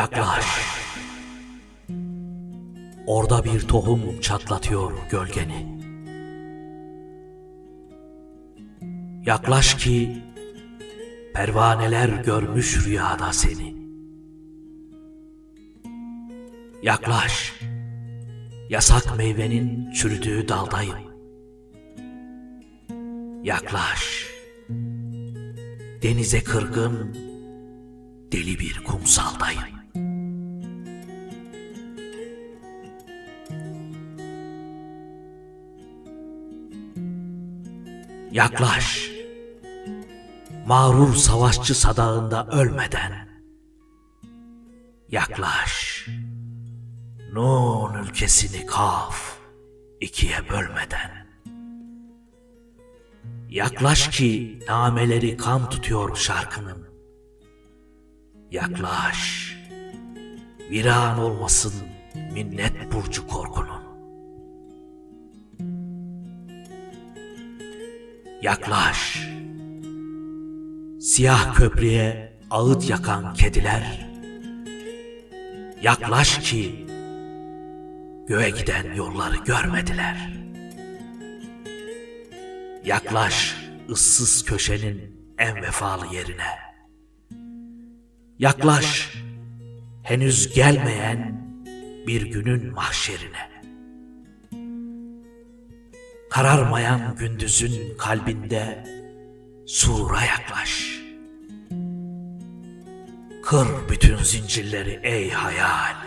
Yaklaş. Orada bir tohum çatlatıyor gölgeni. Yaklaş ki pervaneler görmüş rüyada seni. Yaklaş. Yasak meyvenin çürüdüğü daldayım. Yaklaş. Denize kırgın, deli bir kumsaldayım. Yaklaş, mağrur savaşçı sadağında ölmeden. Yaklaş, Nun ülkesini kaf ikiye bölmeden. Yaklaş ki nameleri kan tutuyor şarkının. Yaklaş, viran olmasın minnet burcu korkunun. Yaklaş, siyah köprüye ağıt yakan kediler. Yaklaş ki göğe giden yolları görmediler. Yaklaş ıssız köşenin en vefalı yerine. Yaklaş henüz gelmeyen bir günün mahşerine. Kararmayan gündüzün kalbinde sura yaklaş. Kır bütün zincirleri ey hayal.